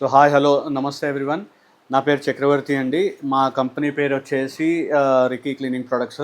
So hi hello namaste everyone. నా పేరు చక్రవర్తి అండి. మా కంపెనీ పేరు వచ్చేసి Ricky cleaning products.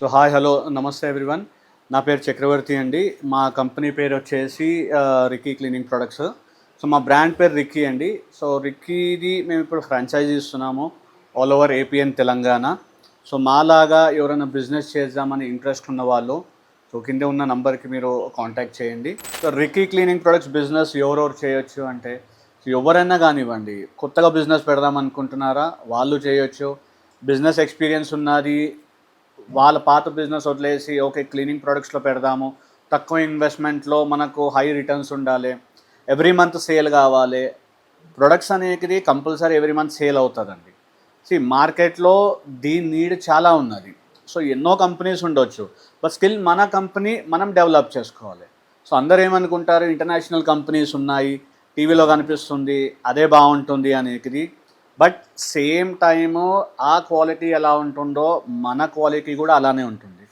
So hi hello namaste everyone. నా పేరు చక్రవర్తి అండి. మా కంపెనీ పేరు వచ్చేసి రికీ క్లీనింగ్ ప్రొడక్ట్స్ సో మా బ్రాండ్ పేరు రిక్కీ అండి. సో రిక్కీది మేము ఇప్పుడు ఫ్రాంచైజీ ఇస్తున్నాము all over AP and Telangana. So మాలాగా ఎవరైనా బిజినెస్ చేద్దామని ఇంట్రెస్ట్ ఉన్న వాళ్ళు సో కింద ఉన్న నంబర్కి మీరు కాంటాక్ట్ చేయండి. So Ricky cleaning products business ఎవరెవరు చేయొచ్చు అంటే సో ఎవరైనా కానివ్వండి కొత్తగా బిజినెస్ పెడదాం అనుకుంటున్నారా వాళ్ళు చేయొచ్చు. బిజినెస్ ఎక్స్పీరియన్స్ ఉన్నది వాళ్ళ పాత బిజినెస్ వదిలేసి ఓకే క్లీనింగ్ ప్రొడక్ట్స్లో పెడదాము. తక్కువ ఇన్వెస్ట్మెంట్లో మనకు హై రిటర్న్స్ ఉండాలి. ఎవ్రీ మంత్ సేల్ కావాలి. ప్రొడక్ట్స్ అనేది కంపల్సరీ ఎవ్రీ మంత్ సేల్ అవుతుందండి. సి మార్కెట్లో దీని నీడ్ చాలా ఉన్నది. సో ఎన్నో కంపెనీస్ ఉండొచ్చు. బట్ స్టిల్ మన కంపెనీ మనం డెవలప్ చేసుకోవాలి. సో అందరు ఏమనుకుంటారు? ఇంటర్నేషనల్ కంపెనీస్ ఉన్నాయి. టీవీలో కనిపిస్తుంది. అదే బాగుంటుంది అనేది బట్ సేమ్ టైము ఆ క్వాలిటీ ఎలా ఉంటుందో మన క్వాలిటీ కూడా అలానే ఉంటుంది.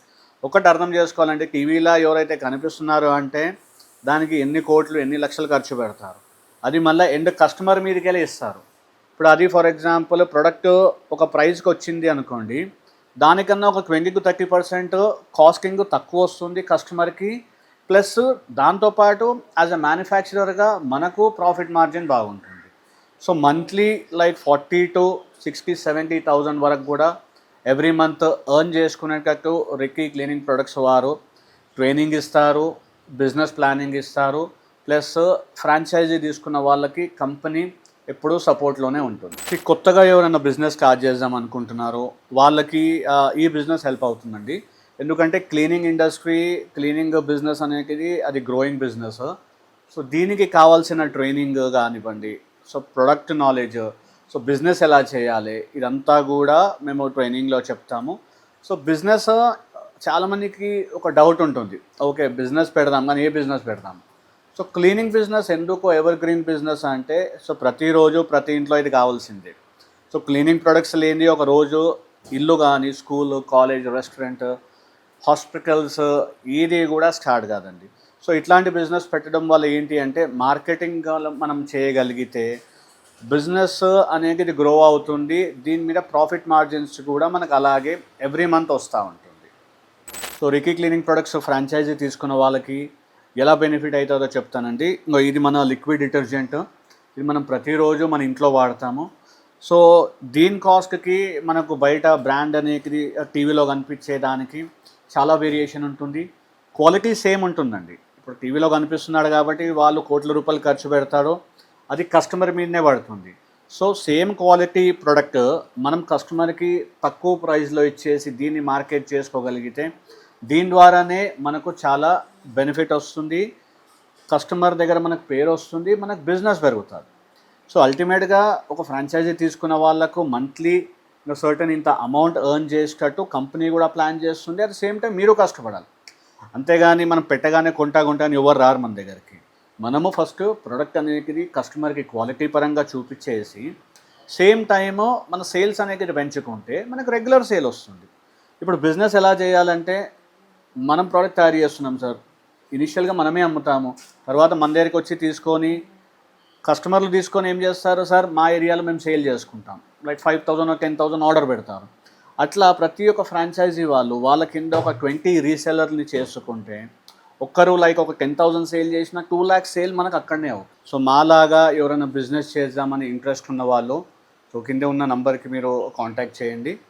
ఒకటి అర్థం చేసుకోవాలంటే టీవీలో ఎవరైతే కనిపిస్తున్నారో అంటే దానికి ఎన్ని కోట్లు ఎన్ని లక్షలు ఖర్చు పెడతారు. అది మళ్ళీ ఎండ్ కస్టమర్ మీదకెళ్ళి ఇస్తారు. ఇప్పుడు అది ఫర్ ఎగ్జాంపుల్ ప్రొడక్ట్ ఒక ప్రైస్కి వచ్చింది అనుకోండి దానికన్నా ఒక twenty to thirty percent costing తక్కువ వస్తుంది కస్టమర్కి ప్లస్ దాంతోపాటు యాజ్ అ మ్యానుఫ్యాక్చరర్గా మనకు ప్రాఫిట్ మార్జిన్ బాగుంటుంది. So monthly like forty to sixty seventy thousand వరకు కూడా ఎవ్రీ మంత్ ఎర్న్ చేసుకునేటట్టు రిక్కీ క్లీనింగ్ ప్రొడక్ట్స్ వారు ట్రైనింగ్ ఇస్తారు బిజినెస్ ప్లానింగ్ ఇస్తారు ప్లస్ ఫ్రాంచైజీ తీసుకున్న వాళ్ళకి కంపెనీ ఎప్పుడూ సపోర్ట్లోనే ఉంటుంది. కొత్తగా ఎవరైనా బిజినెస్ స్టార్ట్ చేద్దాం అనుకుంటున్నారో వాళ్ళకి ఈ బిజినెస్ హెల్ప్ అవుతుందండి. ఎందుకంటే క్లీనింగ్ ఇండస్ట్రీ క్లీనింగ్ బిజినెస్ అనేది అది గ్రోయింగ్ బిజినెస్ సో దీనికి కావాల్సిన ట్రైనింగ్ కానివ్వండి so product knowledge so business ఎలా చేయాలి ఇదంతా కూడా మేము ట్రైనింగ్లో చెప్తాము. సో బిజినెస్ చాలామందికి ఒక డౌట్ ఉంటుంది. ఓకే బిజినెస్ పెడదాం కానీ ఏ బిజినెస్ పెడదాం? సో క్లీనింగ్ బిజినెస్ ఎందుకు ఎవర్ గ్రీన్ బిజినెస్ అంటే సో ప్రతిరోజు ప్రతి ఇంట్లో ఇది కావాల్సిందే. సో క్లీనింగ్ ప్రొడక్ట్స్ లేని ఒక రోజు ఇల్లు కానీ స్కూల్ కాలేజ్ రెస్టారెంట్ హాస్పిటల్స్ ఇది కూడా స్టార్ట్ కాదండి. సో ఇట్లాంటి బిజినెస్ పెట్టడం వల్ల ఏంటి అంటే మార్కెటింగ్ మనం చేయగలిగితే బిజినెస్ అనేది గ్రో అవుతుంది. దీని మీద ప్రాఫిట్ మార్జిన్స్ కూడా మనకు అలాగే ఎవ్రీ మంత్ వస్తూ ఉంటుంది. So Ricky cleaning products franchise తీసుకున్న వాళ్ళకి ఎలా బెనిఫిట్ అవుతుందో చెప్తానండి. ఇంకో ఇది మన లిక్విడ్ డిటర్జెంట్ ఇది మనం ప్రతిరోజు మన ఇంట్లో వాడతాము. సో దీని కాస్ట్కి మనకు బయట బ్రాండ్ అనేది టీవీలో కనిపించే దానికి చాలా వేరియేషన్ ఉంటుంది. క్వాలిటీ సేమ్ ఉంటుందండి. ఇప్పుడు టీవీలో కనిపిస్తున్నాడు కాబట్టి వాళ్ళు కోట్ల రూపాయలు ఖర్చు పెడతారు అది కస్టమర్ మీదనే పడుతుంది. సో సేమ్ క్వాలిటీ ప్రొడక్ట్ మనం కస్టమర్కి తక్కువ ప్రైస్లో ఇచ్చేసి దీన్ని మార్కెట్ చేసుకోగలిగితే దీని ద్వారానే మనకు చాలా బెనిఫిట్ వస్తుంది. కస్టమర్ దగ్గర మనకు పేరు వస్తుంది మనకు బిజినెస్ పెరుగుతుంది. సో అల్టిమేట్గా ఒక ఫ్రాంచైజీ తీసుకున్న వాళ్ళకు మంత్లీ సర్టన్ ఇంత అమౌంట్ ఎర్న్ చేసేటట్టు కంపెనీ కూడా ప్లాన్ చేస్తుంది. అట్ సేమ్ టైం మీరు కష్టపడాలి. అంతేగాని మనం పెట్టగానే కొంటా కొంటా అని ఎవరు రారు మన దగ్గరికి. మనము ఫస్ట్ ప్రోడక్ట్ అనేది కస్టమర్కి క్వాలిటీ పరంగా చూపించేసి సేమ్ టైము మన సేల్స్ అనేది పెంచుకుంటే మనకు రెగ్యులర్ సేల్ వస్తుంది. ఇప్పుడు బిజినెస్ ఎలా చేయాలంటే మనం ప్రోడక్ట్ తయారు చేస్తున్నాం సార్ ఇనిషియల్గా మనమే అమ్ముతాము. తర్వాత మన దగ్గరికి వచ్చి తీసుకొని కస్టమర్లు తీసుకొని ఏం చేస్తారు సార్ మా ఏరియాలో మేము సేల్ చేసుకుంటాం. Like five thousand ten thousand order పెడతారు. అట్లా ప్రతి ఒక్క ఫ్రాంచైజీ వాళ్ళు వాళ్ళ కింద ఒక ట్వంటీ రీసెలర్ని చేసుకుంటే ఒక్కరు లైక్ ఒక టెన్ థౌసండ్ సేల్ చేసిన టూ ల్యాక్స్ సేల్ మనకు అక్కడనే అవుతుంది. సో మాలాగా ఎవరైనా బిజినెస్ చేద్దామని ఇంట్రెస్ట్ ఉన్న వాళ్ళు సో కింద ఉన్న నంబర్కి మీరు కాంటాక్ట్ చేయండి.